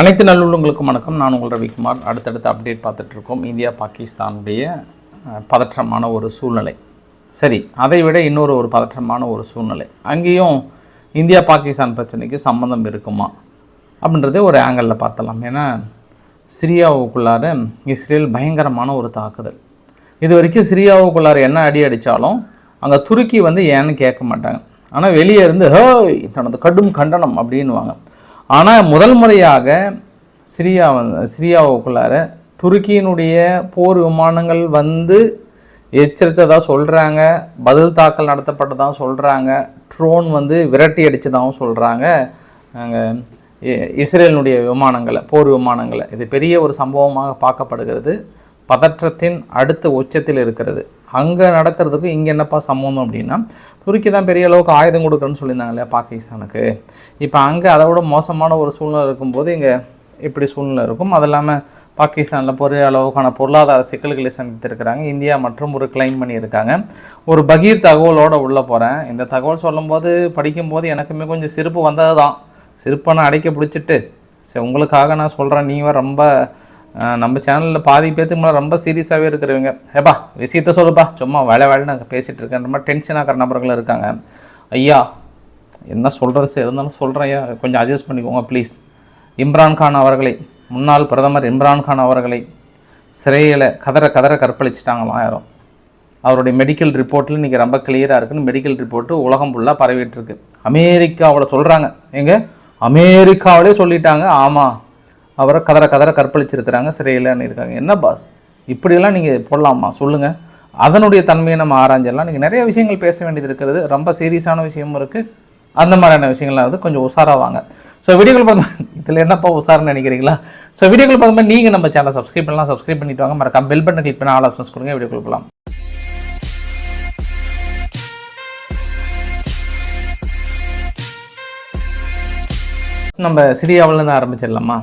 அனைத்து நல்லுள்ளங்களுக்கும் வணக்கம். நான் உங்கள் ரவிக்குமார். அடுத்தடுத்து அப்டேட் பார்த்துட்ருக்கோம் இந்தியா பாகிஸ்தானுடைய பதற்றமான ஒரு சூழ்நிலை. சரி அதை விட இன்னொரு ஒரு பதற்றமான ஒரு சூழ்நிலை. அங்கேயும் இந்தியா பாகிஸ்தான் பிரச்சனைக்கு சம்மந்தம் இருக்குமா? அப்படின்றதே ஒரு ஆங்கிளில் பார்த்தலாம் ஏன்னா சிரியாவுக்குள்ளார இஸ்ரேல் பயங்கரமான ஒரு தாக்குதல். இது வரைக்கும் சிரியாவுக்குள்ளார என்ன அடி அடித்தாலும் அங்கே துருக்கி வந்து ஏன்னு கேட்க மாட்டாங்க. ஆனால் வெளியே இருந்து ஹோய்! தனது கடும் கண்டனம் அப்படின்னுவாங்க. ஆனால் முதல் முறையாக சிரியா வந்து சிரியாவுக்குள்ளார துருக்கியினுடைய போர் விமானங்கள் வந்து எச்சரித்ததாக சொல்கிறாங்க பதில் தாக்கல் நடத்தப்பட்டதாக சொல்கிறாங்க ட்ரோன் வந்து விரட்டி அடித்ததாகவும் சொல்கிறாங்க அங்கே இஸ்ரேலினுடைய விமானங்களை போர் விமானங்களை. இது பெரிய ஒரு சம்பவமாக பார்க்கப்படுகிறது. பதற்றத்தின் அடுத்த உச்சத்தில் இருக்கிறது. அங்கே நடக்கிறதுக்கும் இங்கே என்னப்பா சம்பவம் அப்படின்னா துருக்கி தான் பெரிய அளவுக்கு ஆயுதம் கொடுக்குறேன்னு சொல்லியிருந்தாங்க இல்லையா பாகிஸ்தானுக்கு. இப்போ அங்கே அதை விட மோசமான ஒரு சூழ்நிலை இருக்கும்போது இங்கே இப்படி சூழ்நிலை இருக்கும். அது இல்லாமல் பாகிஸ்தானில் பெரிய அளவுக்கான பொருளாதார சிக்கல்களை சந்தித்திருக்கிறாங்க. இந்தியா மற்றும் ஒரு கிளைம் பண்ணியிருக்காங்க. ஒரு பகீர் தகவலோடு உள்ளே போகிறேன் இந்த தகவல் சொல்லும்போது படிக்கும்போது எனக்குமே கொஞ்சம் சிரிப்பு வந்தது தான் சிரிப்பை நான் அடைக்க பிடிச்சிட்டு சரி உங்களுக்காக நான் சொல்கிறேன் நீங்கள் ரொம்ப நம்ம சேனலில் பாதி பேத்துக்கு மேலே ரொம்ப சீரியஸாகவே இருக்கிறவங்க. ஏப்பா விஷயத்த சொல்லுப்பா. சும்மா வேலை வேலை நான் பேசிகிட்டு இருக்கேன். ரொம்ப டென்ஷன் ஆகிற நபர்கள் இருக்காங்க. ஐயா என்ன சொல்கிறது இருந்தாலும் சொல்கிறேன் ஐயா. கொஞ்சம் அட்ஜஸ்ட் பண்ணிக்கோங்க ப்ளீஸ் இம்ரான் கான் அவர்களை முன்னாள் பிரதமர் இம்ரான் கான் அவர்களை சிறையில் கதற கதற கற்பழிச்சிட்டாங்களாம் யாரும் அவருடைய மெடிக்கல் ரிப்போர்ட்டில் இன்றைக்கி ரொம்ப கிளியராக இருக்குன்னு மெடிக்கல் ரிப்போர்ட்டு உலகம் ஃபுல்லாக பரவிட்டுருக்கு அமெரிக்காவில் சொல்கிறாங்க எங்கே? அமெரிக்காவிலே சொல்லிட்டாங்க. ஆமாம் அவரை கதற கதற கற்பழிச்சிருக்கிறாங்க சிறையில்னு இருக்காங்க. என்ன பாஸ் இப்படியெல்லாம் நீங்கள் போடலாமா? சொல்லுங்கள் அதனுடைய தன்மையை நம்ம ஆராய்ஞ்சிடலாம். நீங்கள் நிறைய விஷயங்கள் பேச வேண்டியது இருக்கிறது. ரொம்ப சீரியஸான விஷயமும் இருக்குது அந்த மாதிரியான விஷயங்கள்லாம் வந்து கொஞ்சம் உஷாராக வாங்க ஸோ வீடியோக்கள் பார்த்து இதில் என்னப்பா உஷார்னு நினைக்கிறீங்களா? ஸோ வீடியோக்கள் பார்க்கும்போது நீங்கள் நம்ம சேனலை சப்ஸ்கிரைப் பண்ணலாம். சப்ஸ்கிரைப் பண்ணிட்டு வாங்க. மறக்காம பெல் பட்டன் கிளிக் பண்ணி ஆல் ஆப்ஷன்ஸ் கொடுங்க. வீடியோக்கள் போகலாம் நம்ம சிரியாவிலேருந்து ஆரம்பிச்சிடலாமா?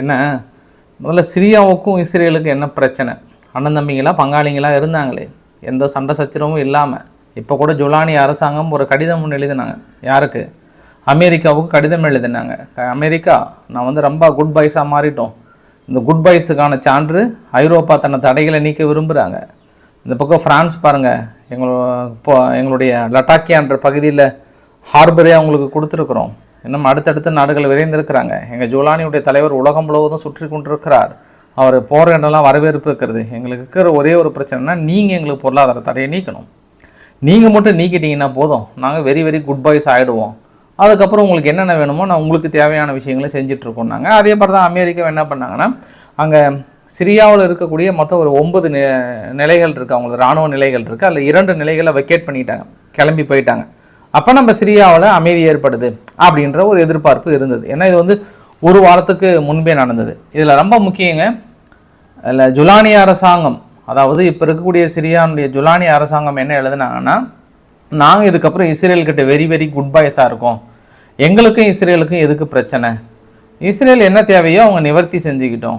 என்ன? முதல்ல சிரியாவுக்கும் இஸ்ரேலுக்கும் என்ன பிரச்சனை? அண்ணன் தம்பிங்களா பங்காளிங்களா இருந்தாங்களே? எந்த சண்டை சச்சரவும் இல்லாமல் இப்போ கூட ஜுலானி அரசாங்கம் ஒரு கடிதம் ஒன்று எழுதினாங்க. யாருக்கு? அமெரிக்காவுக்கு கடிதம் எழுதினாங்க. அமெரிக்கா நான் வந்து ரொம்ப குட் பாய்ஸாக மாறிட்டோம். இந்த குட் பாய்ஸுக்கான சான்று ஐரோப்பா தன்னை தடைகளை நீக்க விரும்புகிறாங்க இந்த பக்கம் ஃப்ரான்ஸ் பாருங்கள் எங்களோ இப்போ எங்களுடைய லட்டாக்கியான்ற பகுதியில் ஹார்பரே அவங்களுக்கு கொடுத்துருக்குறோம். இன்னும் அடுத்தடுத்த நாடுகள் விரைந்திருக்கிறாங்க. எங்கள் ஜோலானியுடைய தலைவர் உலகம் முழுவதும் சுற்றி கொண்டிருக்கிறார். அவர் போகிற இடம்லாம் வரவேற்பு இருக்கிறது எங்களுக்கு இருக்கிற ஒரே ஒரு பிரச்சனைனா நீங்கள் எங்களுக்கு பொருளாதார தடையை நீக்கணும். நீங்கள் மட்டும் நீக்கிட்டீங்கன்னா போதும். நாங்கள் வெரி வெரி குட் பாய்ஸ் ஆகிடுவோம் அதுக்கப்புறம் உங்களுக்கு என்னென்ன வேணுமோ நான் உங்களுக்கு தேவையான விஷயங்களை செஞ்சிட்ருக்கோம் நாங்கள் அதே மாதிரி தான் அமெரிக்கா என்ன பண்ணாங்கன்னா அங்கே சிரியாவில் இருக்கக்கூடிய மொத்தம் ஒரு ஒன்பது நிலைகள் இருக்குது அவங்களுக்கு இராணுவ நிலைகள் இருக்குது அதில் இரண்டு நிலைகளை வெக்கேட் பண்ணிட்டாங்க. கிளம்பி போயிட்டாங்க. அப்போ நம்ம சிரியாவில் அமைதி ஏற்படுது அப்படின்ற ஒரு எதிர்பார்ப்பு இருந்தது. ஏன்னா இது வந்து ஒரு வாரத்துக்கு முன்பே நடந்தது. இதில் ரொம்ப முக்கியங்க அதில் ஜுலானி அரசாங்கம் அதாவது இப்போ இருக்கக்கூடிய சிரியானுடைய ஜுலானி அரசாங்கம் என்ன எழுதுனாங்கன்னா நாங்கள் இதுக்கப்புறம் இஸ்ரேல்கிட்ட வெரி வெரி குட் பாய்ஸாக இருக்கோம். எங்களுக்கும் இஸ்ரேலுக்கும் எதுக்கு பிரச்சனை? இஸ்ரேல் என்ன தேவையோ அவங்க நிவர்த்தி செஞ்சுக்கிட்டோம்.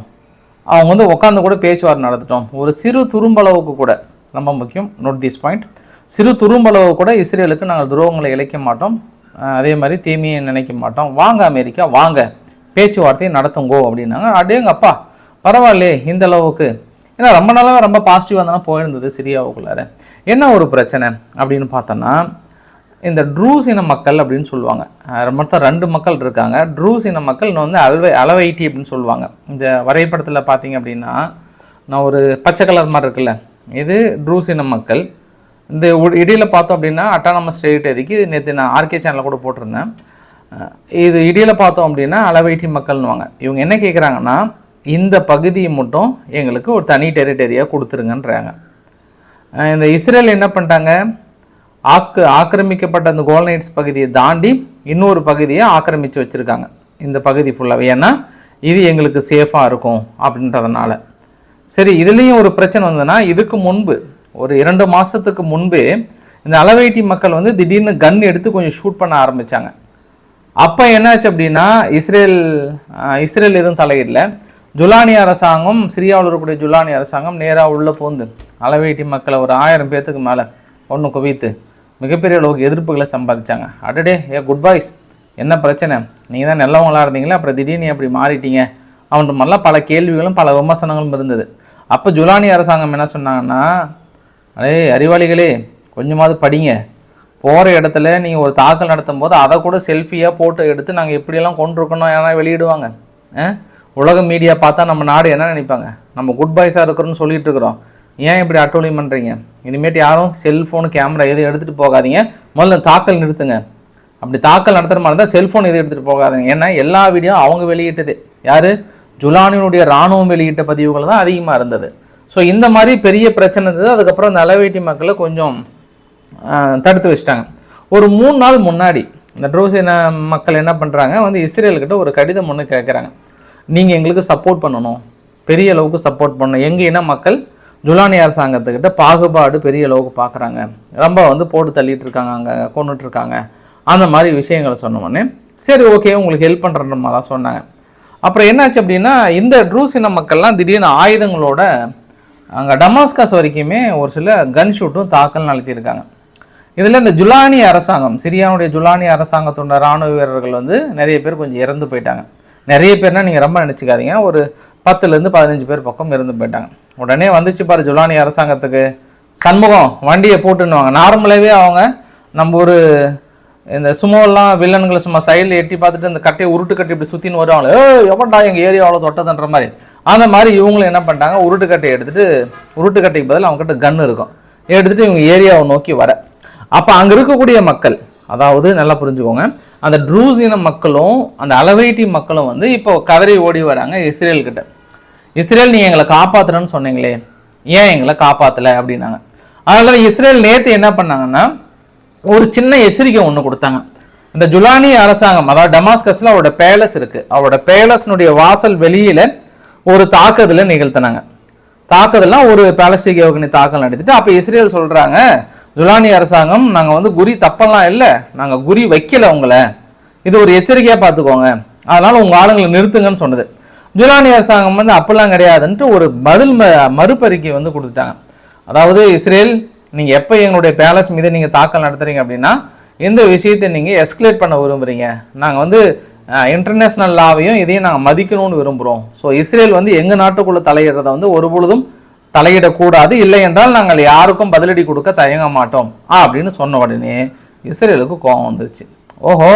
அவங்க வந்து உட்காந்து கூட பேச்சுவார்த்தை நடத்திட்டோம். ஒரு சிறு துரும்பளவுக்கு கூட. ரொம்ப முக்கியம். நோட் திஸ் பாயிண்ட் சிறு துரும்பளவு கூட இஸ்ரேலுக்கு நாங்கள் துரோகங்களை இழைக்க மாட்டோம். அதே மாதிரி தீமையை நினைக்க மாட்டோம். வாங்க அமெரிக்கா வாங்க. பேச்சுவார்த்தையை நடத்துங்கோ அப்படின்னாங்க. அடேங்க அப்பா பரவாயில்லையே இந்த அளவுக்கு. ஏன்னா ரொம்ப நாளாக ரொம்ப பாசிட்டிவாக தானே போயிருந்தது சிரியாவுக்குள்ளார. என்ன ஒரு பிரச்சனை அப்படின்னு பார்த்தோன்னா இந்த ட்ரூஸ் இன மக்கள் அப்படின்னு சொல்லுவாங்க. அஹ் மொத்தம் ரெண்டு மக்கள் இருக்காங்க. ட்ரூஸ் இன மக்கள் இன்னும் வந்து அல்வை அளவைட்டி அப்படின்னு சொல்லுவாங்க. இந்த வரைபடத்தில் பார்த்தீங்க அப்படின்னா நான் ஒரு பச்சை கலர் மாதிரி இருக்குல்ல. இது ட்ரூஸ் இன மக்கள். இந்த உ- பார்த்தோம் அப்படின்னா அட்டானமஸ் டெரிட்டரிக்கு நேற்று நான் ஆர்கே சேனலில் கூட போட்டிருந்தேன். இது இடையில் பார்த்தோம் அப்படின்னா அளவைட்டி மக்கள்னுவாங்க. இவங்க என்ன கேட்குறாங்கன்னா இந்த பகுதியை மட்டும் எங்களுக்கு ஒரு தனி டெரிட்டரியாக கொடுத்துருங்கன்றாங்க. இந்த இஸ்ரேல் என்ன பண்ணிட்டாங்க? ஆக்கு ஆக்கிரமிக்கப்பட்ட அந்த கோல்நைட்ஸ் பகுதியை தாண்டி இன்னொரு பகுதியை ஆக்கிரமித்து வச்சுருக்காங்க. இந்த பகுதி ஃபுல்லாகவே ஏன்னா இது எங்களுக்கு சேஃபாக இருக்கும் அப்படின்றதுனால. சரி இதுலேயும் ஒரு பிரச்சனை வந்ததுன்னா இதுக்கு முன்பு ஒரு இரண்டு மாதத்துக்கு முன்பே இந்த அளவைட்டி மக்கள் வந்து திடீர்னு கன் எடுத்து கொஞ்சம் ஷூட் பண்ண ஆரம்பித்தாங்க அப்போ என்னாச்சு அப்படின்னா இஸ்ரேல் இஸ்ரேல் எதுவும் தலையிடல. ஜுலானி அரசாங்கம் சிரியாவில் இருக்கக்கூடிய ஜுலானி அரசாங்கம் நேராக உள்ளே போந்து அளவைட்டி மக்களை ஒரு ஆயிரம் பேர்த்துக்கு மேலே ஒன்று குவித்து மிகப்பெரிய அளவுக்கு எதிர்ப்புகளை சம்பாதிச்சாங்க. அடடே ஏ குட் பாய்ஸ் என்ன பிரச்சனை? நீங்கள் தான் நல்லவங்களாக இருந்தீங்களே அப்புறம் திடீர்னு அப்படி மாறிட்டீங்க? அவன் மாதிரிலாம் பல கேள்விகளும் பல விமர்சனங்களும் இருந்தது. அப்போ ஜுலானி அரசாங்கம் என்ன சொன்னாங்கன்னா அதே அறிவாளிகளே கொஞ்சமாவது படிங்க. போகிற இடத்துல நீங்கள் ஒரு தாக்கல் நடத்தும் போது அதை கூட செல்ஃபியாக போட்டோ எடுத்து நாங்கள் எப்படியெல்லாம் கொண்டிருக்கணும் ஏன்னா வெளியிடுவாங்க? உலக மீடியா பார்த்தா நம்ம நாடு என்ன நினைப்பாங்க? நம்ம குட் பாய்ஸாக இருக்கிறோன்னு சொல்லிட்டு இருக்கிறோம். ஏன் இப்படி அட்டோலியம் பண்ணுறீங்க இனிமேட்டு யாரும் செல்ஃபோனு கேமரா எதுவும் எடுத்துகிட்டு போகாதீங்க. முதல்ல தாக்கல் நிறுத்துங்க. அப்படி தாக்கல் நடத்துகிற மாதிரி இருந்தால் செல்ஃபோன் எதுவும் எடுத்துகிட்டு போகாதீங்க. ஏன்னா எல்லா வீடியோ அவங்க வெளியிட்டது. யார்? ஜுலானினுடைய இராணுவம் வெளியிட்ட பதிவுகள் தான் அதிகமாக இருந்தது. ஸோ இந்த மாதிரி பெரிய பிரச்சனை இருந்தது. அதுக்கப்புறம் அந்த அளவேட்டி மக்களை கொஞ்சம் தடுத்து வச்சிட்டாங்க. ஒரு மூணு நாள் முன்னாடி இந்த ட்ரூசின மக்கள் என்ன பண்ணுறாங்க வந்து இஸ்ரேல்கிட்ட ஒரு கடிதம் ஒன்று கேட்குறாங்க நீங்கள் எங்களுக்கு சப்போர்ட் பண்ணணும். பெரிய அளவுக்கு சப்போர்ட் பண்ணணும். எங்கள் இன மக்கள்? ஜுலானி அரசாங்கத்துக்கிட்ட பாகுபாடு பெரிய அளவுக்கு பார்க்குறாங்க ரொம்ப வந்து போட்டு தள்ளிட்டு இருக்காங்க அங்கே கொண்டுட்டு இருக்காங்க. அந்த மாதிரி விஷயங்களை சொன்னோடனே சரி ஓகே உங்களுக்கு ஹெல்ப் பண்ணுற மாதிரிலாம் சொன்னாங்க. அப்புறம் என்னாச்சு அப்படின்னா இந்த ட்ரூசின மக்கள்லாம் திடீர்னு ஆயுதங்களோட அங்கே டமாஸ்கஸ் வரைக்குமே ஒரு சில கன் ஷூட்டும் தாக்கல் நடத்தியிருக்காங்க. இதில் இந்த ஜுலானி அரசாங்கம் சிரியானுடைய ஜுலானி அரசாங்கத்தோட ராணுவ வீரர்கள் வந்து நிறைய பேர் கொஞ்சம் இறந்து போயிட்டாங்க. நிறைய பேர்னால் நீங்கள் ரொம்ப நினச்சிக்காதீங்க. ஒரு பத்துலேருந்து பதினஞ்சு பேர் பக்கம் இறந்து போயிட்டாங்க. உடனே வந்துச்சு பாரு ஜுலானி அரசாங்கத்துக்கு. சண்முகம் வண்டியை போட்டுன்னுவாங்க. நார்மலாகவே அவங்க நம்ம ஒரு இந்த சுமோலாம் வில்லன்களை சும்மா சைடில் எட்டி பார்த்துட்டு இந்த கட்டையை உருட்டு கட்டி இப்படி சுற்றின்னு வருவாங்களே. ஏ எவன்டா எங்கள் ஏரியாவில் தொட்டதுன்ற மாதிரி. அந்த மாதிரி இவங்களும் என்ன பண்ணிட்டாங்க? உருட்டுக்கட்டை எடுத்துகிட்டு உருட்டுக்கட்டைக்கு பதில் அவங்ககிட்ட கன் இருக்கும். எடுத்துட்டு இவங்க ஏரியாவை நோக்கி வர. அப்போ அங்கே இருக்கக்கூடிய மக்கள் அதாவது நல்லா புரிஞ்சுக்கோங்க அந்த ட்ரூஸ் இன மக்களும் அந்த அளவைட்டி மக்களும் வந்து இப்போ கதறி ஓடி வராங்க இஸ்ரேல்கிட்ட இஸ்ரேல் நீ எங்களை காப்பாற்றுறன்னு சொன்னீங்களே. ஏன் எங்களை காப்பாற்றலை அப்படின்னாங்க. அதனால இஸ்ரேல் நேற்று என்ன பண்ணாங்கன்னா ஒரு சின்ன எச்சரிக்கை ஒன்று கொடுத்தாங்க. இந்த ஜுலானி அரசாங்கம் அதாவது டமாஸ்கஸில் அவரோட பேலஸ் இருக்குது அவரோட பேலஸ்னுடைய வாசல் வெளியில் ஒரு தாக்குதலை நிகழ்த்தினாங்க. தாக்குதல்லாம் ஒரு பாலஸ்தீன் யோகினி தாக்கல் நடத்திட்டு அப்போ இஸ்ரேல் சொல்கிறாங்க ஜுலானி அரசாங்கம் நாங்கள் வந்து குறி தப்பெல்லாம் இல்லை நாங்கள் குறி வைக்கல உங்களை. இது ஒரு எச்சரிக்கையாக பார்த்துக்கோங்க அதனால் உங்கள் ஆளுங்களை நிறுத்துங்கன்னு சொன்னது. ஜுலானி அரசாங்கம் வந்து அப்பெல்லாம் கிடையாதுன்ட்டு ஒரு பதில் ம- மறுபறிக்கை வந்து கொடுத்துட்டாங்க. அதாவது இஸ்ரேல் நீங்கள் எப்போ எங்களுடைய பேலஸ் மீது நீங்கள் தாக்கல் நடத்துகிறீங்க அப்படின்னா எந்த விஷயத்தை நீங்கள் எஸ்கலேட் பண்ண விரும்புகிறீங்க நாங்கள் வந்து இன்டர்நேஷ்னல் லாவையும் இதையும் நாங்கள் மதிக்கணும்னு விரும்புகிறோம் ஸோ இஸ்ரேல் வந்து எங்கள் நாட்டுக்குள்ளே தலையிடுறதை வந்து ஒரு பொழுதும் தலையிடக்கூடாது. இல்லை என்றால் நாங்கள் யாருக்கும் பதிலடி கொடுக்க தயங்க மாட்டோம். ஆ அப்படின்னு சொன்ன உடனே இஸ்ரேலுக்கு கோபம் வந்துருச்சு. ஓஹோ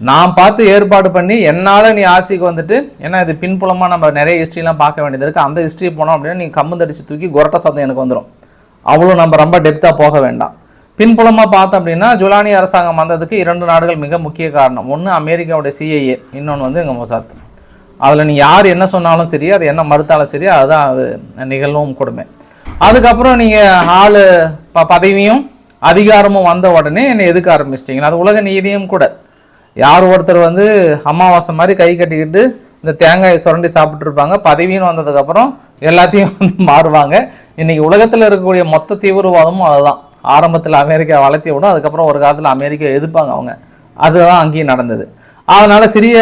நான் பார்த்து ஏற்பாடு பண்ணி என்னால் நீ ஆட்சிக்கு வந்துட்டு ஏன்னா இது பின்புலமாக நம்ம நிறைய ஹிஸ்ட்ரிலாம் பார்க்க வேண்டியது இருக்குது அந்த ஹிஸ்ட்ரி போனோம் அப்படின்னா நீ கம்மு தடித்து தூக்கி கொரட்ட சத்தம் எனக்கு வந்துடும் அவ்வளோ நம்ம ரொம்ப டெப்த்தாக போக வேண்டாம். பின்புலமாக பார்த்தோம் அப்படின்னா ஜுலானி அரசாங்கம் வந்ததுக்கு இரண்டு நாடுகள் மிக முக்கிய காரணம். ஒன்று அமெரிக்காவுடைய சிஐஏ இன்னொன்று வந்து எங்கள் மொசாத். அதில் நீ யார் என்ன சொன்னாலும் சரி அது என்ன மறுத்தாலும் சரி அதுதான் அது நிகழ்வும் கொடுமை. அதுக்கப்புறம் நீங்கள் ஆள் ப பதவியும் அதிகாரமும் வந்த உடனே என்னை எதுக்க ஆரம்பிச்சிட்டிங்க? அது உலக நீதியும் கூட. யார் ஒருத்தர் வந்து அமாவாசை மாதிரி கை கட்டிக்கிட்டு இந்த தேங்காயை சுரண்டி சாப்பிட்ருப்பாங்க பதவின்னு வந்ததுக்கப்புறம் எல்லாத்தையும் வந்து மாறுவாங்க. இன்றைக்கி உலகத்தில் இருக்கக்கூடிய மொத்த தீவிரவாதமும் அதுதான். ஆரம்பத்தில் அமெரிக்கா வளர்த்தி விடும் அதுக்கப்புறம் ஒரு காலத்தில் அமெரிக்கா எதிர்ப்பாங்க அவங்க. அதுதான் அங்கேயும் நடந்தது. அதனால் சிரிய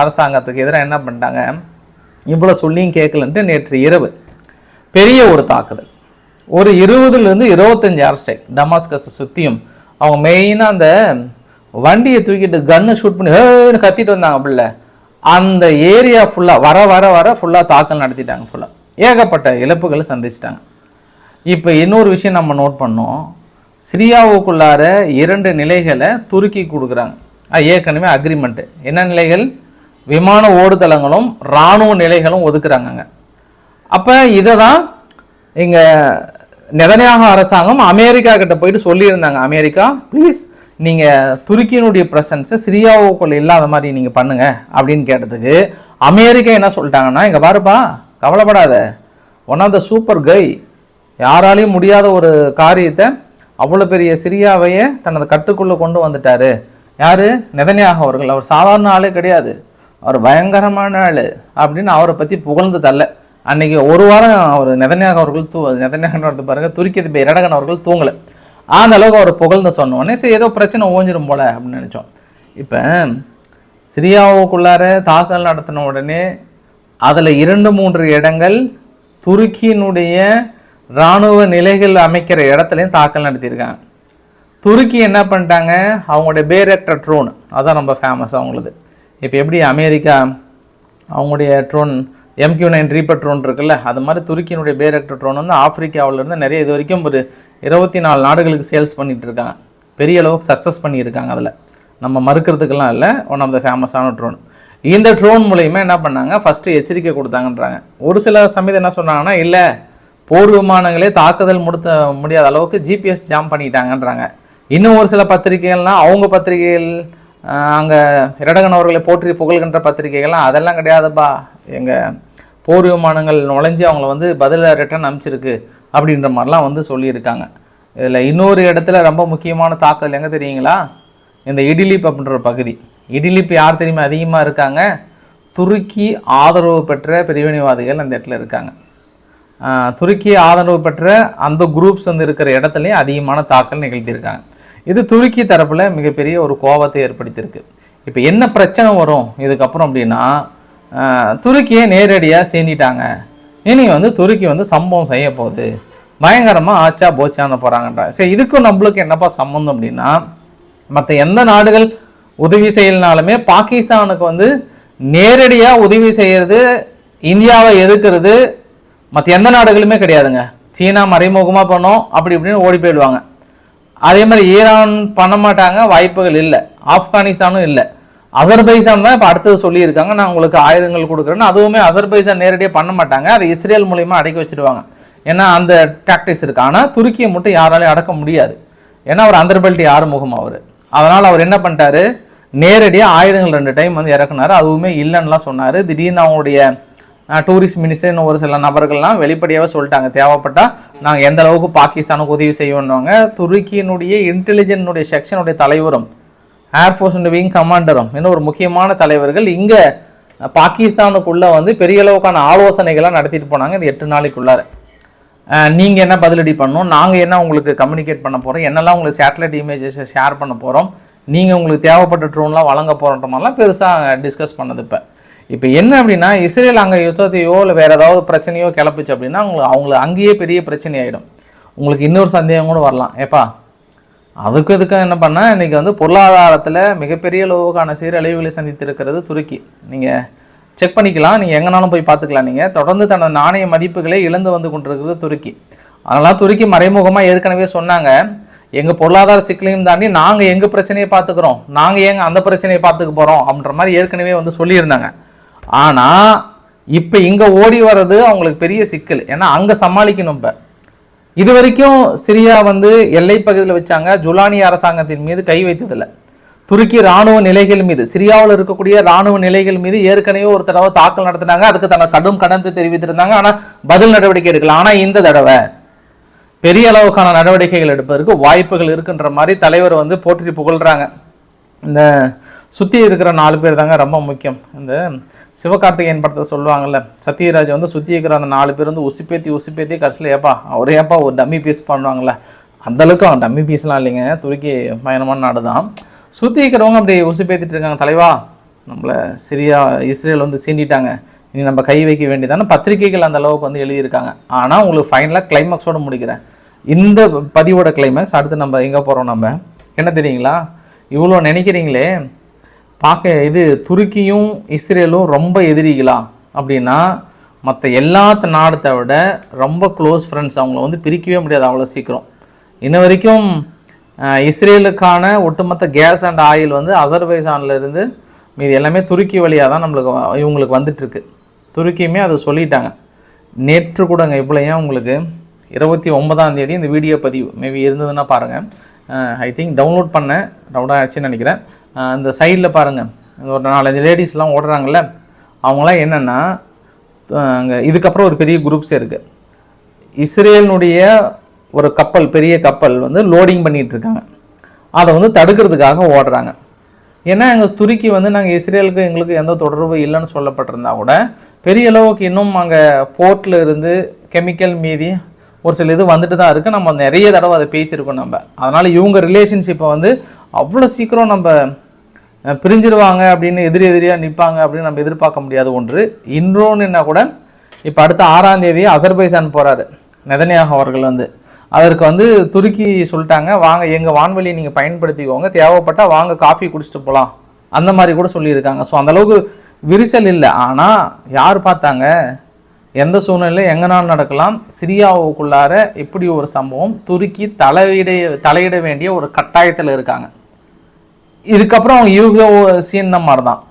அரசாங்கத்துக்கு எதிராக என்ன பண்ணிட்டாங்க? இவ்வளோ சொல்லியும் கேட்கலன்ட்டு நேற்று இரவு பெரிய ஒரு தாக்குதல். ஒரு இருபதுலேருந்து இருபத்தஞ்சு அரஸ்டைல் டமாஸ்கஸை சுற்றியும் அவங்க மெயினாக அந்த வண்டியை தூக்கிட்டு கன்னு ஷூட் பண்ணி ஹேன்னு கத்திட்டு வந்தாங்க பிள்ளை. அந்த ஏரியா ஃபுல்லாக வர வர வர ஃபுல்லாக தாக்கல் நடத்திட்டாங்க ஃபுல்லாக ஏகப்பட்ட இழப்புகளை சந்திச்சிட்டாங்க. இப்போ இன்னொரு விஷயம் நம்ம நோட் பண்ணோம். சிரியாவுக்குள்ளார இரண்டு நிலைகளை துருக்கி கொடுக்குறாங்க. ஏற்கனவே அக்ரிமெண்ட்டு என்ன நிலைகள்? விமான ஓடுதளங்களும் இராணுவ நிலைகளும் ஒதுக்குறாங்கங்க அப்போ இதை தான் இங்கே நெதன்யாகு அரசாங்கம் அமெரிக்கா கிட்ட போயிட்டு சொல்லியிருந்தாங்க. அமெரிக்கா ப்ளீஸ் நீங்கள் துருக்கியினுடைய ப்ரெசன்ஸை சிரியாவுக்குள்ள இல்லாத மாதிரி நீங்கள் பண்ணுங்க அப்படின்னு கேட்டதுக்கு அமெரிக்கா என்ன சொல்லிட்டாங்கன்னா இங்கே பாருப்பா கவலைப்படாத. One of the super guy யாராலையும் முடியாத ஒரு காரியத்தை அவ்வளோ பெரிய சிரியாவையே தனது கட்டுக்குள்ளே கொண்டு வந்துட்டார். யார்? நிதனியாக அவர்கள். அவர் சாதாரண ஆளே கிடையாது. அவர் பயங்கரமான ஆள் அப்படின்னு அவரை பற்றி புகழ்ந்து தள்ள அன்னைக்கு ஒரு வாரம் அவர் நிதனியாக அவர்கள் தூ நெதன்யாக பாருங்கள் பாருங்க துருக்கி அதிபர் இரடகன் அவர்கள் தூங்கலை. அந்த அளவுக்கு அவர் புகழ்ந்து சொன்னோடனே சரி ஏதோ பிரச்சனை ஓஞ்சிடும் போல அப்படின்னு நினச்சோம். இப்போ சிரியாவுக்குள்ளார தாக்கல் நடத்தின உடனே அதில் இரண்டு மூன்று இடங்கள் துருக்கியினுடைய இராணுவ நிலைகள் அமைக்கிற இடத்துலையும் தாக்கல் நடத்தியிருக்காங்க. துருக்கி என்ன பண்ணிட்டாங்க? அவங்களுடைய பேரக்டர் ட்ரோன் அதுதான் ரொம்ப ஃபேமஸ் அவங்களுக்கு இப்போ எப்படி அமெரிக்கா அவங்களுடைய drone MQ nine reaper drone இருக்குல்ல அது மாதிரி துருக்கியினுடைய பேரக்டர் ட்ரோன் வந்து ஆஃப்ரிக்காவிலேருந்து நிறைய இது வரைக்கும் ஒரு இருபத்தி நாலு நாடுகளுக்கு சேல்ஸ் பண்ணிட்டு இருக்காங்க. பெரிய அளவுக்கு சக்ஸஸ் பண்ணியிருக்காங்க அதில். நம்ம மறுக்கிறதுக்கெல்லாம் இல்லை ஒன் ஆஃப் த ஃபேமஸான ட்ரோன் இந்த ட்ரோன் மூலயமா என்ன பண்ணாங்க? ஃபஸ்ட்டு எச்சரிக்கை கொடுத்தாங்கன்றாங்க. ஒரு சில சமயத்தை என்ன சொன்னாங்கன்னா இல்லை போர் விமானங்களே தாக்குதல் முடித்த முடியாத அளவுக்கு ஜிபிஎஸ் ஜாம் பண்ணிட்டாங்கன்றாங்க. இன்னும் ஒரு சில பத்திரிகைகள்லாம் அவங்க பத்திரிகைகள் அங்கே இரடகன் அவர்களை போற்றி புகழ்கின்ற பத்திரிகைகள்லாம் அதெல்லாம் கிடையாதுப்பா. எங்கள் போர் விமானங்கள் நுழைஞ்சு அவங்கள வந்து பதில ரிட்டர்ன் அனுப்பிச்சிருக்கு அப்படின்ற மாதிரிலாம் வந்து சொல்லியிருக்காங்க. இதில் இன்னொரு இடத்துல ரொம்ப முக்கியமான தாக்குதல் எங்கே தெரியுங்களா? இந்த இடிலிப் அப்படின்ற பகுதி. இடிலிப் யார் தெரியுமா? அதிகமாக இருக்காங்க. துருக்கி ஆதரவு பெற்ற பிரிவினைவாதிகள் அந்த இடத்துல இருக்காங்க. துருக்கி ஆதரவு பெற்ற அந்த குரூப்ஸ் வந்து இருக்கிற இடத்துலையும் அதிகமான தாக்கல் நிகழ்த்தியிருக்காங்க. இது துருக்கி தரப்பில் மிகப்பெரிய ஒரு கோபத்தை ஏற்படுத்தியிருக்கு. இப்போ என்ன பிரச்சனை வரும் இதுக்கப்புறம் அப்படின்னா துருக்கியை நேரடியாக சேர்ந்துட்டாங்க இனி வந்து துருக்கி வந்து சம்பவம் செய்ய போகுது. பயங்கரமாக ஆச்சா போச்சான போகிறாங்கன்ற சரி இதுக்கும் நம்மளுக்கு என்னப்பா சம்மந்தம் அப்படின்னா மற்ற எந்த நாடுகள் உதவி செய்யலனாலுமே பாகிஸ்தானுக்கு வந்து நேரடியாக உதவி செய்கிறது இந்தியாவை எதிர்க்கிறது மற்ற எந்த நாடுகளுமே கிடையாதுங்க. சீனா மறைமுகமாக பண்ணோம் அப்படி இப்படின்னு ஓடி போயிடுவாங்க. அதே மாதிரி ஈரான் பண்ண மாட்டாங்க வாய்ப்புகள் இல்லை. ஆப்கானிஸ்தானும் இல்லை. அசர்பைசான் தான் இப்போ அடுத்தது சொல்லியிருக்காங்க. நான் உங்களுக்கு ஆயுதங்கள் கொடுக்குறேன்னு. அதுவுமே அசர்பைசான் நேரடியாக பண்ண மாட்டாங்க. அதை இஸ்ரேல் மூலிமா அடக்கி வச்சிடுவாங்க. ஏன்னா அந்த டாக்டிக்ஸ் இருக்குது ஆனால் துருக்கியை மட்டும் யாராலையும் அடக்க முடியாது. ஏன்னா அவர் அந்தர்பல்ட்டி ஆறுமுகம் அவர். அதனால் அவர் என்ன பண்ணிட்டாரு? நேரடியாக ஆயுதங்கள் ரெண்டு டைம் வந்து இறக்குனாரு. அதுவுமே இல்லைன்னுலாம் சொன்னார். திடீர்னு அவங்களுடைய டூரிஸ்ட் மினிஸ்டர்னு ஒரு சில நபர்கள்லாம் வெளிப்படையாகவே சொல்லிட்டாங்க. தேவைப்பட்டால் நாங்கள் எந்த அளவுக்கு பாகிஸ்தானுக்கு உதவி செய்வோம்னுவாங்க துருக்கியினுடைய இன்டெலிஜென்னுடைய செக்ஷனுடைய தலைவரும் ஏர்ஃபோர்ஸுடைய விங் கமாண்டரும் இன்னும் ஒரு முக்கியமான தலைவர்கள் இங்கே பாகிஸ்தானுக்குள்ளே வந்து பெரிய அளவுக்கான ஆலோசனைகள்லாம் நடத்திட்டு போனாங்க இந்த எட்டு நாளைக்குள்ளார. நீங்கள் என்ன பதிலடி பண்ணணும்? நாங்கள் என்ன உங்களுக்கு கம்யூனிகேட் பண்ண போகிறோம் என்னெல்லாம் உங்களுக்கு சேட்டலைட் இமேஜஸை ஷேர் பண்ண போகிறோம் நீங்கள் உங்களுக்கு தேவைப்பட்ட ட்ரோன்லாம் வழங்க போகிறோன்ற மாதிரிலாம் பெருசாக டிஸ்கஸ் பண்ணது இப்போ. இப்போ என்ன அப்படின்னா இஸ்ரேல் அங்கே யுத்தத்தையோ இல்லை வேறு ஏதாவது பிரச்சனையோ கிளப்புச்சு அப்படின்னா அவங்களுக்கு அவங்கள அங்கேயே பெரிய பிரச்சனை ஆகிடும் உங்களுக்கு இன்னொரு சந்தேகம் கூட வரலாம். ஏப்பா அதுக்கு இதுக்கு என்ன பண்ணால் இன்றைக்கி வந்து பொருளாதாரத்தில் மிகப்பெரிய அளவுக்கான சீரழிவுகளை சந்தித்திருக்கிறது துருக்கி. நீங்கள் செக் பண்ணிக்கலாம். நீங்கள் எங்கனாலும் போய் பார்த்துக்கலாம். நீங்கள் தொடர்ந்து தனது நாணய மதிப்புகளை இழந்து வந்து கொண்டிருக்கிறது துருக்கி. அதனால் துருக்கி மறைமுகமாக ஏற்கனவே சொன்னாங்க எங்கள் பொருளாதார சிக்கலையும் தாண்டி நாங்கள் எங்கள் பிரச்சனையை பார்த்துக்குறோம்? நாங்கள் ஏங்க அந்த பிரச்சனையை பார்த்துக்க போகிறோம் அப்படின்ற மாதிரி ஏற்கனவே வந்து சொல்லியிருந்தாங்க. ஆனால் இப்போ இங்கே ஓடி வர்றது அவங்களுக்கு பெரிய சிக்கல். ஏன்னா அங்கே சமாளிக்கணும் இப்போ. இது வரைக்கும் சிரியா வந்து எல்லை பகுதியில் வச்சாங்க. ஜுலானி அரசாங்கத்தின் மீது கை வைத்ததில்லை. துருக்கி ராணுவ நிலைகள் மீது சிரியாவில் இருக்கக்கூடிய ராணுவ நிலைகள் மீது ஏற்கனவே ஒரு தடவை தாக்கல் நடத்தினாங்க. அதுக்கு தன கடும் கடந்து தெரிவித்திருந்தாங்க. ஆனால் பதில் நடவடிக்கை எடுக்கல. ஆனால் இந்த தடவை பெரிய அளவுக்கான நடவடிக்கைகள் எடுப்பதற்கு வாய்ப்புகள் இருக்குன்ற மாதிரி தலைவர் வந்து போற்றி புகழ்கிறாங்க இந்த சுற்றி இருக்கிற நாலு பேர் தாங்க ரொம்ப முக்கியம். இந்த சிவகார்த்திகேயன் படத்தை சொல்லுவாங்கள்ல சத்யராஜ் வந்து சுற்றி இருக்கிற அந்த நாலு பேர் வந்து உசுப்பேத்தி உசுப்பேத்தி கடைசியில் ஏப்பா அவரே ஏப்பா ஒரு டம்மி பீஸ் பண்ணுவாங்களே அந்தளவுக்கு அவன் டம்மி பீஸ்லாம் இல்லைங்க. துருக்கி பயணமான நாடு தான். சுற்றி இருக்கிறவங்க அப்படி உசுப்பேத்திட்டு இருக்காங்க. தலைவா நம்மளை சிரியா இஸ்ரேல் வந்து சீண்டிட்டாங்க. இனி நம்ம கை வைக்க வேண்டியதான பத்திரிகைகள் அந்த அளவுக்கு வந்து எழுதியிருக்காங்க. ஆனால் உங்களுக்கு ஃபைனலாக கிளைமேக்ஸோடு முடிக்கிறேன் இந்த பதிவோட கிளைமேக்ஸ் அடுத்து நம்ம எங்கே போகிறோம் நம்ம? என்ன தெரியுங்களா? இவ்வளோ நினைக்கிறீங்களே? பார்க்க இது துருக்கியும் இஸ்ரேலும் ரொம்ப எதிரிகளா? அப்படின்னா மற்ற எல்லாத்து நாடத்தை விட ரொம்ப க்ளோஸ் ஃப்ரெண்ட்ஸ் அவங்கள வந்து பிரிக்கவே முடியாது அவ்வளோ சீக்கிரம். இன்ன வரைக்கும் இஸ்ரேலுக்கான ஒட்டுமொத்த கேஸ் அண்ட் ஆயில் வந்து அசர்பைசான்லேருந்து மீது எல்லாமே துருக்கி வழியாக தான் நம்மளுக்கு இவங்களுக்கு வந்துட்டுருக்கு. துருக்கியுமே அதை சொல்லிட்டாங்க. நேற்று கூடங்க இப்போலையும் உங்களுக்கு? இருபத்தி ஒன்பதாம் தேதி இந்த வீடியோ பதிவு. மேபி இருந்ததுன்னா பாருங்கள் ஐ திங்க் டவுன்லோட் பண்ணேன். டவுன்லோட் ஆகிடுச்சுன்னு நினைக்கிறேன். இந்த சைடில் பாருங்கள் ஒரு நாலஞ்சு லேடிஸ்லாம் ஓடுறாங்கல்ல அவங்களாம் என்னென்னா அங்கே இதுக்கப்புறம் ஒரு பெரிய குரூப்ஸே இருக்குது இஸ்ரேலினுடைய ஒரு கப்பல் பெரிய கப்பல் வந்து லோடிங் பண்ணிகிட்ருக்காங்க இருக்காங்க. அதை வந்து தடுக்கிறதுக்காக ஓடுறாங்க. ஏன்னா எங்கள் துருக்கி வந்து நாங்கள் இஸ்ரேலுக்கு எங்களுக்கு எந்த தொடர்பு இல்லைன்னு சொல்லப்பட்டிருந்தா கூட பெரிய அளவுக்கு இன்னும் அங்கே போர்ட்டில் இருந்து கெமிக்கல் மீதி ஒரு சில இது வந்துட்டு தான் இருக்குது நம்ம நிறைய தடவை அதை பேசியிருக்கோம் நம்ம. அதனால் இவங்க ரிலேஷன்ஷிப்பை வந்து அவ்வளோ சீக்கிரம் நம்ம பிரிஞ்சிருவாங்க அப்படின்னு எதிரி எதிரியாக நிற்பாங்க அப்படின்னு நம்ம எதிர்பார்க்க முடியாத ஒன்று. இன்றோன்னு என்ன கூட இப்போ அடுத்த ஆறாம் தேதி அசர்பைசான் போகிறாரு நெதனியாக அவர்கள் வந்து. அதற்கு வந்து துருக்கி சொல்லிட்டாங்க வாங்க எங்கள் வான்வெளியை நீங்கள் பயன்படுத்திக்கோங்க. தேவைப்பட்டால் வாங்க காஃபி குடிச்சிட்டு போகலாம் அந்த மாதிரி கூட சொல்லியிருக்காங்க. ஸோ அந்தளவுக்கு விரிசல் இல்லை. ஆனால் யார் பார்த்தாங்க? எந்த சூழ்நிலையில் எங்கனாலும் நடக்கலாம் சிரியாவுக்குள்ளார இப்படி ஒரு சம்பவம் துருக்கி தலையிட தலையிட வேண்டிய ஒரு கட்டாயத்தில் இருக்காங்க. இதுக்கப்புறம் அவங்க யூகோ சீன் மாதிரி தான்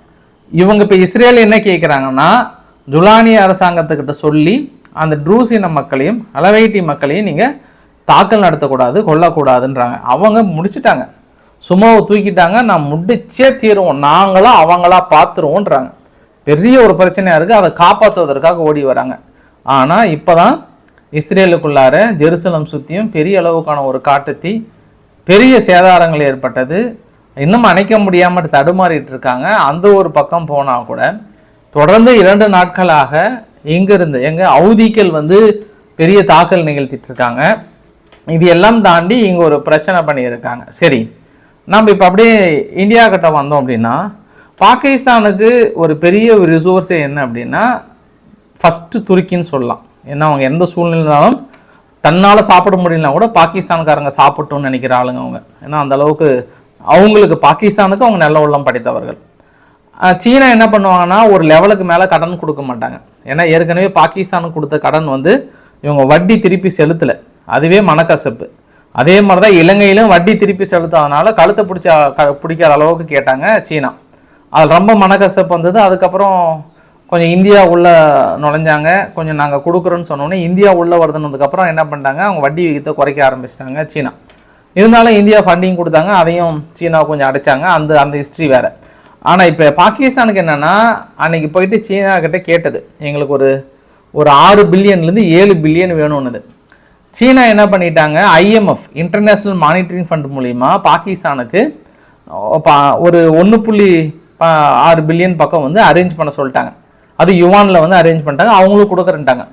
இவங்க இப்போ இஸ்ரேல் என்ன கேட்குறாங்கன்னா ஜுலானி அரசாங்கத்துக்கிட்ட சொல்லி அந்த ட்ரூசின மக்களையும் அலவைட்டி மக்களையும் நீங்கள் தாக்கல் நடத்தக்கூடாது கொல்லக்கூடாதுன்றாங்க. அவங்க முடிச்சிட்டாங்க. சும்மாவை தூக்கிட்டாங்க நான் முடிச்சே தீருவோம் நாங்களா அவங்களா பார்த்துருவோன்றாங்க பெரிய ஒரு பிரச்சனையாக இருக்குது அதை காப்பாற்றுவதற்காக ஓடி வராங்க. ஆனால் இப்போ தான் இஸ்ரேலுக்குள்ளார ஜெருசலம் சுற்றியும் பெரிய அளவுக்கான ஒரு காட்டுத்தீ பெரிய சேதாரங்கள் ஏற்பட்டது. இன்னும் அணைக்க முடியாமல் தடுமாறிட்டு இருக்காங்க. அந்த ஒரு பக்கம் போனால் கூட தொடர்ந்து இரண்டு நாட்களாக இங்கிருந்து எங்கள் அவுதிக்கள் வந்து பெரிய தாக்கல் நிகழ்த்திட்டு இருக்காங்க. இது எல்லாம் தாண்டி இங்கே ஒரு பிரச்சனை பண்ணியிருக்காங்க. சரி நம்ம இப்போ அப்படியே இந்தியா கிட்ட வந்தோம் அப்படின்னா பாகிஸ்தானுக்கு ஒரு பெரிய ஒரு ரிசோர்ஸே என்ன அப்படின்னா ஃபஸ்ட்டு துருக்கின்னு சொல்லலாம். ஏன்னா அவங்க எந்த சூழ்நிலை இருந்தாலும் தன்னால் சாப்பிட முடியலனா கூட பாகிஸ்தான்காரங்க சாப்பிட்டோன்னு நினைக்கிற ஆளுங்க அவங்க. ஏன்னா அந்த அளவுக்கு அவங்களுக்கு பாகிஸ்தானுக்கு அவங்க நல்ல உள்ளம் படித்தவர்கள். சீனா என்ன பண்ணுவாங்கன்னா ஒரு லெவலுக்கு மேலே கடன் கொடுக்க மாட்டாங்க. ஏன்னா ஏற்கனவே பாகிஸ்தானுக்கு கொடுத்த கடன் வந்து இவங்க வட்டி திருப்பி செலுத்தலை. அதுவே மனக்கசப்பு. அதே மாதிரி தான் இலங்கையிலும் வட்டி திருப்பி செலுத்தாதனால கழுத்தை பிடிச்ச க பிடிக்காத அளவுக்கு கேட்டாங்க சீனா. அது ரொம்ப மனக்கசப்பு வந்தது. அதுக்கப்புறம் கொஞ்சம் இந்தியா உள்ளே நுழைஞ்சாங்க. கொஞ்சம் நாங்கள் கொடுக்குறோன்னு சொன்னோன்னே இந்தியா உள்ளே வருதுனதுக்கப்புறம் என்ன பண்ணிட்டாங்க? அவங்க வட்டி விகிதத்தை குறைக்க ஆரம்பிச்சிட்டாங்க சீனா. இருந்தாலும் இந்தியா ஃபண்டிங் கொடுத்தாங்க. அதையும் சீனா கொஞ்சம் அடைச்சாங்க. அந்த அந்த ஹிஸ்ட்ரி வேறு. ஆனால் இப்போ பாகிஸ்தானுக்கு என்னென்னா அன்றைக்கி போயிட்டு சீனா கிட்டே கேட்டது. எங்களுக்கு ஒரு ஒரு ஆறு பில்லியன்லேருந்து ஏழு பில்லியன் வேணும்னுது சீனா என்ன பண்ணிட்டாங்க? ஐஎம்எஃப் இன்டர்நேஷ்னல் மானிட்டரிங் ஃபண்ட் மூலிமா பாகிஸ்தானுக்கு பா- ஒரு ஒன்று புள்ளி ஆறு பில்லியன் பக்கம் வந்து அரேஞ்ச் பண்ண சொல்லிட்டாங்க. அது யுவானில் வந்து அரேஞ்ச் பண்ணிட்டாங்க அவங்களும் கொடுக்குறேன்ட்டாங்க.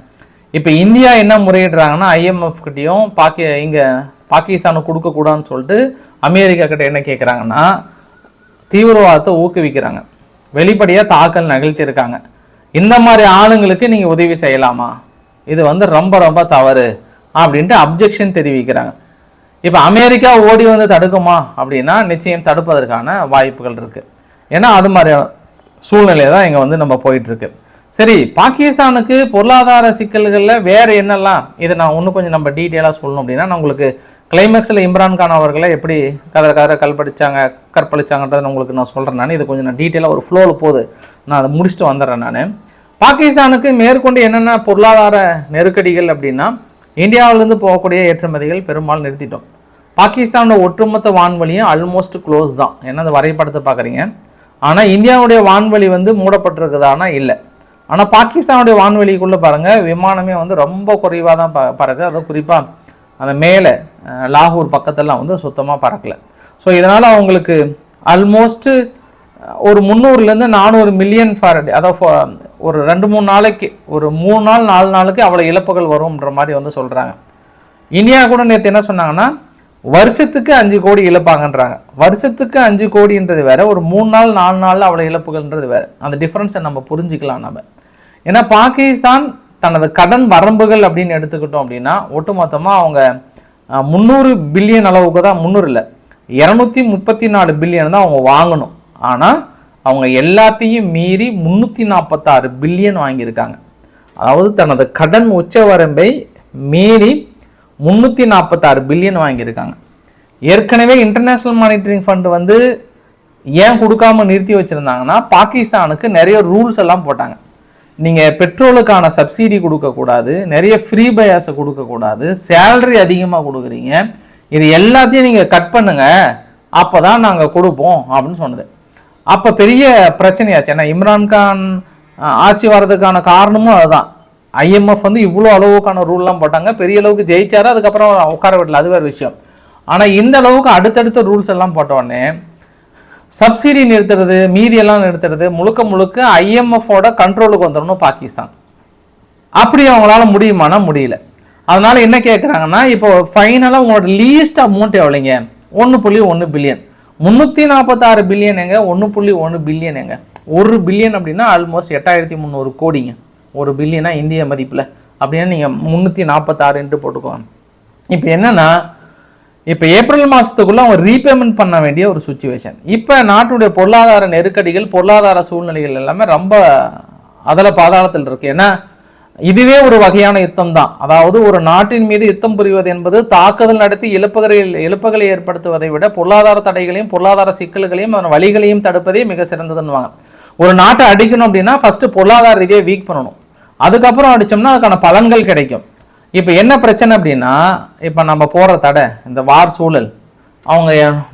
இப்போ இந்தியா என்ன முறையிடுறாங்கன்னா ஐஎம்எஃப் கிட்டேயும் பாக்கி இங்கே பாகிஸ்தானுக்கு கொடுக்கக்கூடாதுன்னு சொல்லிட்டு அமெரிக்கா கிட்ட என்ன கேட்குறாங்கன்னா தீவிரவாதத்தை ஊக்குவிக்கிறாங்க. வெளிப்படையாக தாக்கல் நிகழ்த்தியிருக்காங்க இந்த மாதிரி ஆளுங்களுக்கு நீங்கள் உதவி செய்யலாமா? இது வந்து ரொம்ப ரொம்ப தவறு அப்படின்ட்டு அப்ஜெக்ஷன் தெரிவிக்கிறாங்க. இப்போ அமெரிக்கா ஓடி வந்து தடுக்குமா அப்படின்னா நிச்சயம் தடுப்பதற்கான வாய்ப்புகள் இருக்குது ஏன்னா அது மாதிரியான சூழ்நிலை தான் இங்கே வந்து நம்ம போயிட்டுருக்கு. சரி பாகிஸ்தானுக்கு பொருளாதார சிக்கல்களில் வேறு என்னெல்லாம்? இதை நான் இன்னும் கொஞ்சம் நம்ம டீட்டெயிலாக சொல்லணும் அப்படின்னா நான் உங்களுக்கு கிளைமேக்ஸில் இம்ரான்கான் அவர்களை எப்படி கதற கதற கல்படிச்சாங்க கற்பழிச்சாங்கன்றதை உங்களுக்கு நான் சொல்கிறேன் நான். இது கொஞ்சம் நான் டீட்டெயிலாக ஒரு ஃப்ளோவில் போகுது நான் அதை முடிச்சுட்டு வந்துடுறேன் நான். பாகிஸ்தானுக்கு மேற்கொண்டு என்னென்ன பொருளாதார நெருக்கடிகள் அப்படின்னா இந்தியாவிலேருந்து போகக்கூடிய ஏற்றுமதிகள் பெரும்பாலும் நிறுத்திட்டோம். பாகிஸ்தானோட ஒட்டுமொத்த வான்வழியும் ஆல்மோஸ்ட் க்ளோஸ் தான். என்ன அந்த வரைபடத்தை பார்க்குறீங்க? ஆனால் இந்தியாவுடைய வான்வழி வந்து மூடப்பட்டிருக்குதானா? இல்லை. ஆனால் பாகிஸ்தானுடைய வான்வெளிக்குள்ளே பாருங்கள் விமானமே வந்து ரொம்ப குறைவாக தான் ப பறக்கு அதுவும் குறிப்பாக அந்த மேலே லாகூர் பக்கத்தெல்லாம் வந்து சுத்தமாக பறக்கலை. ஸோ இதனால் அவங்களுக்கு ஆல்மோஸ்ட்டு ஒரு முந்நூறுலேருந்து நானூறு மில்லியன் ஃபாரட் அதாவது ஒரு ரெண்டு மூணு நாளைக்கு ஒரு மூணு நாள் நாலு நாளுக்கு அவ்வளோ இழப்புகள் வரும்ன்ற மாதிரி வந்து சொல்கிறாங்க இந்தியா கூட நேற்று என்ன சொன்னாங்கன்னா வருஷத்துக்கு அஞ்சு கோடி இழப்பாங்கன்றாங்க. வருஷத்துக்கு அஞ்சு கோடின்றது வேற ஒரு மூணு நாள் நாலு நாள் அவ்வளோ இழப்புகள்ன்றது வேற. அந்த டிஃப்ரென்ஸை நம்ம புரிஞ்சுக்கலாம் நம்ம ஏன்னா பாகிஸ்தான் தனது கடன் வரம்புகள் அப்படின்னு எடுத்துக்கிட்டோம் அப்படின்னா ஒட்டுமொத்தமாக அவங்க முந்நூறு பில்லியன் அளவுக்கு தான் முந்நூறு இல்லை இரநூத்தி முப்பத்தி நாலு பில்லியன் தான் அவங்க வாங்கணும். ஆனால் அவங்க எல்லாத்தையும் மீறி முந்நூற்றி நாற்பத்தாறு பில்லியன் வாங்கியிருக்காங்க. அதாவது தனது கடன் உச்சவரம்பை மீறி முந்நூற்றி நாற்பத்தாறு பில்லியன் வாங்கியிருக்காங்க. ஏற்கனவே இன்டர்நேஷ்னல் மானிட்டரிங் ஃபண்ட் வந்து ஏன் கொடுக்காம நிறுத்தி வச்சுருந்தாங்கன்னா பாகிஸ்தானுக்கு நிறைய ரூல்ஸ் எல்லாம் போட்டாங்க. நீங்கள் பெட்ரோலுக்கான சப்சிடி கொடுக்கக்கூடாது நிறைய ஃப்ரீ பயாஸை கொடுக்கக்கூடாது சேலரி அதிகமாக கொடுக்குறீங்க. இது எல்லாத்தையும் நீங்கள் கட் பண்ணுங்கள் அப்போ தான் நாங்கள் கொடுப்போம் அப்படின்னு சொன்னது. அப்போ பெரிய பிரச்சனையாச்சு. ஏன்னா இம்ரான்கான் ஆட்சி வர்றதுக்கான காரணமும் அதுதான். ஐஎம்எஃப் வந்து இவ்வளோ அளவுக்கான ரூல்லாம் போட்டாங்க. பெரிய அளவுக்கு ஜெயிச்சாரு அதுக்கப்புறம் உட்கார விடல. அது வேறு விஷயம். ஆனால் இந்த அளவுக்கு அடுத்தடுத்த ரூல்ஸ் எல்லாம் போட்ட சப்சிடி நிறுத்துறது மீதியெல்லாம் நிறுத்துறது முழுக்க முழுக்க ஐஎம்எஃபோட கண்ட்ரோலுக்கு வந்துடணும் பாகிஸ்தான். அப்படி அவங்களால முடியுமானா முடியல. அதனால என்ன கேட்குறாங்கன்னா இப்போ ஃபைனலாக உங்களோட லீஸ்ட் அமௌண்ட் எவ்வளோங்க ஒன்று புள்ளி ஒன்று பில்லியன் முந்நூற்றி நாற்பத்தாறு பில்லியன் எங்க ஒன்று புள்ளி ஒன்று பில்லியன் எங்க ஒரு பில்லியன் அப்படின்னா ஆல்மோஸ்ட் எட்டாயிரத்தி முந்நூறு கோடிங்க. ஒரு பில்லியனா இந்திய மதிப்பில். அப்படின்னா நீங்கள் முந்நூற்றி நாற்பத்தாறுன்ட்டு போட்டுக்கோங்க. இப்போ என்னென்னா இப்போ ஏப்ரல் மாதத்துக்குள்ளே அவங்க ரீபேமெண்ட் பண்ண வேண்டிய ஒரு சுச்சுவேஷன் இப்போ நாட்டுடைய பொருளாதார நெருக்கடிகள் பொருளாதார சூழ்நிலைகள் எல்லாமே ரொம்ப அதில் பாதாளத்தில் இருக்கு. ஏன்னா இதுவே ஒரு வகையான யுத்தம் தான் அதாவது ஒரு நாட்டின் மீது யுத்தம் புரிவது என்பது தாக்குதல் நடத்தி இழப்புகளை இழப்புகளை ஏற்படுத்துவதை விட பொருளாதார தடைகளையும் பொருளாதார சிக்கல்களையும் அதன் வழிகளையும் தடுப்பதே மிக சிறந்ததுன்னுவாங்க. ஒரு நாட்டை அடிக்கணும் அப்படின்னா ஃபஸ்ட்டு பொருளாதார ரீதியாக வீக் பண்ணணும். அதுக்கப்புறம் அடிச்சோம்னா அதுக்கான பலன்கள் கிடைக்கும். இப்போ என்ன பிரச்சனை அப்படின்னா இப்போ நம்ம போகிற தடை இந்த வார் சூழல் அவங்க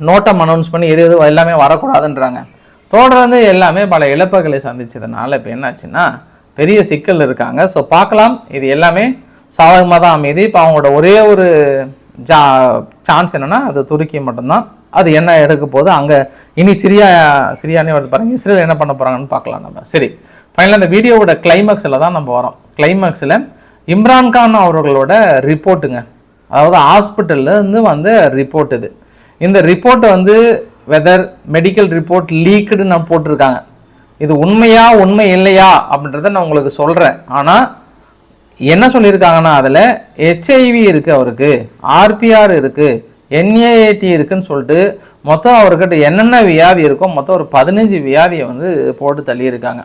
நோட்டம் அனௌன்ஸ் பண்ணி எது எது எல்லாமே வரக்கூடாதுன்றாங்க. தொடர்ந்து எல்லாமே பல இழப்புகளை சந்தித்ததுனால இப்போ என்னாச்சுன்னா பெரிய சிக்கல் இருக்காங்க. ஸோ பார்க்கலாம். இது எல்லாமே சாதகமாக தான் அமையுது. இப்போ அவங்களோட ஒரே ஒரு ஜா சான்ஸ் என்னென்னா அது துருக்கி மட்டும்தான். அது என்ன எடுக்க போகுது? அங்கே இனி சிரியா சிரியானே வருது பாருங்க. இஸ்ரேல் என்ன பண்ண போகிறாங்கன்னு பார்க்கலாம் நம்ம. சரி. ஃபைனலாக இந்த வீடியோவோட கிளைமேக்ஸில் தான் நம்ம வரோம். கிளைமேக்ஸில் இம்ரான்கான் அவர்களோட ரிப்போர்ட்டுங்க. அதாவது ஹாஸ்பிட்டல்லேருந்து வந்து வந்த ரிப்போர்ட் இது. இந்த ரிப்போர்ட்டை வந்து வெதர் மெடிக்கல் ரிப்போர்ட் லீக்குடு நான் போட்டிருக்காங்க. இது உண்மையா உண்மை இல்லையா அப்படின்றத நான் உங்களுக்கு சொல்கிறேன் ஆனால் என்ன சொல்லியிருக்காங்கன்னா அதில் ஹெச்ஐவி இருக்குது அவருக்கு. ஆர்பிஆர் இருக்குது என்ஏஏடி இருக்குன்னு சொல்லிட்டு மொத்தம் அவர்கிட்ட என்னென்ன வியாதி இருக்கோ மொத்தம் ஒரு பதினஞ்சு வியாதியை வந்து போட்டு தள்ளியிருக்காங்க.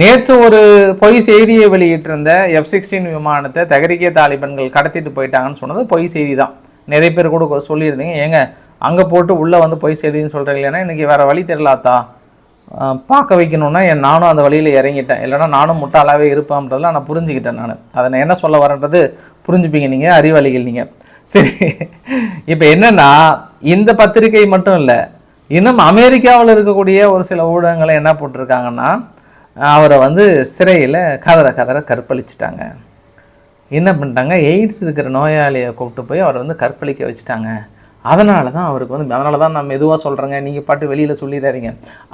நேற்று ஒரு பொய் செய்தியை வெளியிட்டிருந்த எஃப் சிக்ஸ்டீன் விமானத்தை தகரிக்கிய தாலிபன்கள் கடத்திட்டு போயிட்டாங்கன்னு சொன்னது பொய் செய்தி தான். நிறைய பேர் கூட சொல்லியிருந்தீங்க. ஏங்க அங்கே போட்டு உள்ளே வந்து பொய் செய்தின்னு சொல்கிறீங்க இன்றைக்கி வேறு வழி தெரியலாத்தா? பார்க்க வைக்கணும்னா என் நானும் அந்த வழியில் இறங்கிட்டேன். இல்லைனா நானும் முட்டாளாவே இருப்பேன்ன்றதெல்லாம் நான் புரிஞ்சுக்கிட்டேன் நான். அதை நான் என்ன சொல்ல வரேன்றது புரிஞ்சுப்பீங்க நீங்கள் அறிவாளிகள் நீங்கள் சரி. இப்போ என்னன்னா இந்த பத்திரிகை மட்டும் இல்லை இன்னும் அமெரிக்காவில் இருக்கக்கூடிய ஒரு சில ஊடகங்களை என்ன போட்டிருக்காங்கன்னா அவரை வந்து சிறையில் கதற கதற கற்பழிச்சிட்டாங்க. என்ன பண்ணிட்டாங்க? எய்ட்ஸ் இருக்கிற நோயாளியை கூப்பிட்டு போய் அவரை வந்து கற்பழிக்க வச்சுட்டாங்க. அதனால தான் அவருக்கு வந்து அதனால தான் நான் மெதுவாக சொல்கிறேங்க நீங்கள் பாட்டு வெளியில் சொல்லிடுறீங்க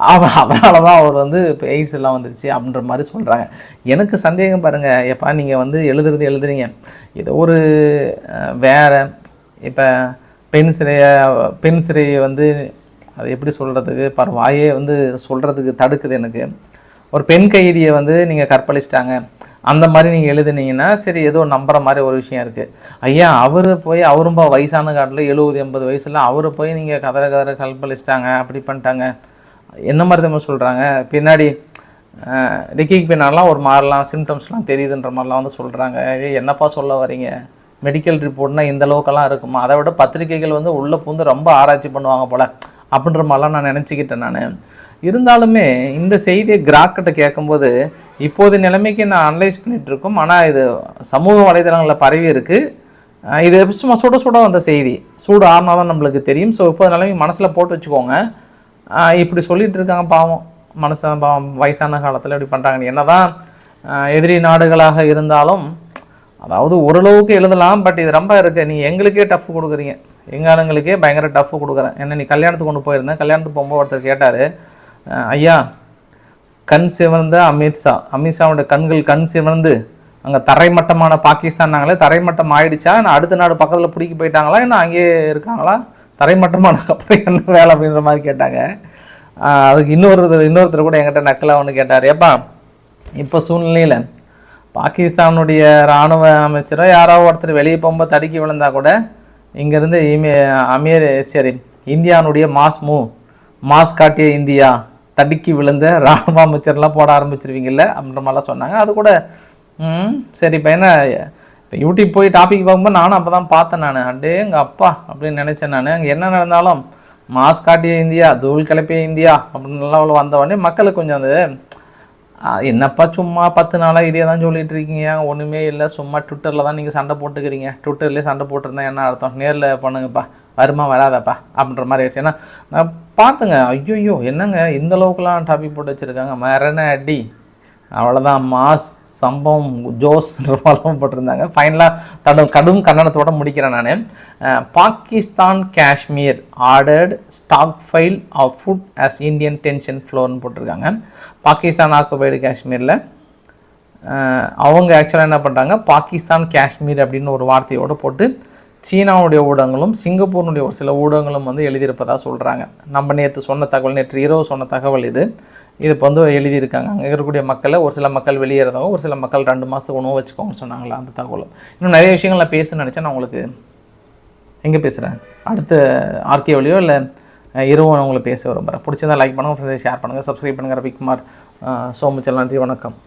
அவன் அதனால தான் அவர் வந்து இப்போ எய்ட்ஸ் எல்லாம் வந்துருச்சு அப்படின்ற மாதிரி சொல்கிறாங்க எனக்கு சந்தேகம் பாருங்கள் எப்பா நீங்கள் வந்து எழுதுறது எழுதுறீங்க ஏதோ ஒரு வேறு வேற இப்போ பெண் சிறையை பெண் சிறையை வந்து அது எப்படி சொல்கிறதுக்கு பரவாயே வாயே வந்து சொல்கிறதுக்கு தடுக்குது எனக்கு. ஒரு பெண் கைதியை வந்து நீங்கள் கற்பழிச்சிட்டாங்க. அந்த மாதிரி நீங்கள் எழுதுனீங்கன்னா சரி ஏதோ நம்புகிற மாதிரி ஒரு விஷயம் இருக்குது ஐயா அவர் போய் அவரும் வயசான காட்டில் எழுபது எண்பது வயசில் அவர் போய் நீங்கள் கதற கதற கல்பளிச்சிட்டாங்க அப்படி பண்ணிட்டாங்க. என்ன மாதிரி தான் சொல்கிறாங்க பின்னாடி ரிக்கிக்கு பின்னாலாம் ஒரு மாதிரிலாம் சிம்டம்ஸ்லாம் தெரியுதுன்ற மாதிரிலாம் வந்து சொல்கிறாங்க ஏய் என்னப்பா சொல்ல வரீங்க மெடிக்கல் ரிப்போர்ட்னா இந்த அளவுக்கெல்லாம் இருக்குமா? அதை விட பத்திரிக்கைகள் வந்து உள்ளே பூந்து ரொம்ப ஆராய்ச்சி பண்ணுவாங்க போல். அப்படின்ற மாதிரிலாம் நான் நினச்சிக்கிட்டேன் நான். இருந்தாலுமே இந்த செய்தியை கிராக்கிட்ட கேட்கும்போது இப்போது நிலைமைக்கு நான் அனலைஸ் பண்ணிகிட்டு இருக்கோம். ஆனால் இது சமூக வலைதளங்களில் பரவி இருக்கு. இது சும்மா சுட சுட வந்த செய்தி. சூடு ஆறுனா தான் நம்மளுக்கு தெரியும். ஸோ இப்போது நிலைமை மனசில் போட்டு வச்சுக்கோங்க. இப்படி சொல்லிகிட்டு இருக்காங்க பாவம். மனுஷன் பாவம் வயசான காலத்தில் இப்படி பண்ணுறாங்க என்னதான் தான் எதிரி நாடுகளாக இருந்தாலும் அதாவது ஓரளவுக்கு எழுதலாம். பட் இது ரொம்ப இருக்குது நீ எங்களுக்கே டஃப் கொடுக்குறீங்க. எங்காரங்களுக்கே பயங்கர டஃப் கொடுக்குறேன். என்ன நீ கல்யாணத்துக்கு கொண்டு போயிருந்தேன். கல்யாணத்துக்கு போகும்போது ஒருத்தர் கேட்டார் ஐயா கண் சிவந்த அமித்ஷா அமித்ஷாவோட கண்கள் கண் சிவந்து அங்கே தரைமட்டமான பாகிஸ்தான் நாங்களே தரைமட்டம் ஆயிடுச்சா? நான் அடுத்த நாடு பக்கத்தில் பிடிக்க போயிட்டாங்களா? என்ன அங்கேயே இருக்காங்களா? தரைமட்டமானதுக்கு அப்புறம் என்ன வேலை அப்படின்ற மாதிரி கேட்டாங்க. அதுக்கு இன்னொருத்தர் இன்னொருத்தர் கூட என்கிட்ட நக்கலாக ஒன்று கேட்டார். ஏப்பா இப்போ சூழ்நிலையில் பாகிஸ்தானுடைய இராணுவ அமைச்சரோ யாரோ ஒருத்தர் வெளியே போகும்போது தடுக்கி விழுந்தா கூட இங்கேருந்து இமே அமீர் சரி இந்தியானுடைய மாஸ் மூவ் மாஸ் காட்டிய இந்தியா தடுக்கி விழுந்த இராணுவ அமைச்சர்லாம் போட ஆரம்பிச்சிருவீங்கல்ல அப்படின்ற மாதிரிலாம் சொன்னாங்க. அது கூட ம் சரி பையனை என்ன இப்போ யூடியூப் போய் டாபிக் பார்க்கும்போது நானும் அப்போ தான் பார்த்தேன் நான். அடே எங்கள் அப்பா அப்படின்னு நினச்சேன் நான். அங்கே என்ன நடந்தாலும் மாஸ் காட்டிய இந்தியா தூள் கிளப்பிய இந்தியா அப்படின்லாம் அவ்வளோ வந்தவொடனே மக்களுக்கு கொஞ்சம் அது என்னப்பா சும்மா பத்து நாளாக இதே தான் சொல்லிட்டு இருக்கீங்க. ஒன்றுமே இல்லை. சும்மா ட்விட்டரில் தான் நீங்கள் சண்டை போட்டுக்கிறீங்க. ட்விட்டர்லேயே சண்டை போட்டிருந்தா என்ன அர்த்தம்? நேரில் பண்ணுங்கப்பா. வருமா வராதப்பா? அப்படின்ற மாதிரி ஆயிடுச்சு. ஏன்னா நான் பார்த்துங்க. ஐயோ என்னங்க இந்த அளவுக்குலாம் டாபிக் போட்டு வச்சுருக்காங்க? மரண அடி. அவ்வளோதான் மாஸ் சம்பவம் ஜோஸ்ன்ற ஃபாலோவும் போட்டிருந்தாங்க. ஃபைனலாக தடும் கடும் கண்டனத்தோட முடிக்கிறேன் நான். Pakistan Kashmir ordered stock file of food as Indian tension ஃப்ளோர்னு போட்டிருக்காங்க. பாகிஸ்தான் ஆக்குபைடு காஷ்மீரில். அவங்க ஆக்சுவலாக என்ன பண்ணுறாங்க பாகிஸ்தான் காஷ்மீர் அப்படின்னு ஒரு வார்த்தையோடு போட்டு சீனாவுடைய ஊடகங்களும் சிங்கப்பூரினுடைய ஒரு சில ஊடகங்களும் வந்து எழுதியிருப்பதாக சொல்கிறாங்க நம்ம நேற்று சொன்ன தகவல் நேற்று இரவு சொன்ன தகவல் இது. இது இப்போ வந்து எழுதியிருக்காங்க. அங்கே இருக்கக்கூடிய மக்களை ஒரு சில மக்கள் வெளியேறதவங்க ஒரு சில மக்கள் ரெண்டு மாதத்துக்கு உணவு வச்சுக்கோங்கன்னு சொன்னாங்களா அந்த தகவலும் இன்னும் நிறைய விஷயங்கள் நான் பேச நினச்சேன். நான் உங்களுக்கு எங்கே பேசுகிறேன் அடுத்த ஆர்கேவிலையோ இல்லை இரவு நான் உங்களை பேச விரும்புகிறேன் பிடிச்சதா லைக் பண்ணுங்கள் ஷேர் பண்ணுங்கள் சப்ஸ்கிரைப் பண்ணுங்கள் ரவிக்குமார் சோமுச்சல் நன்றி வணக்கம்.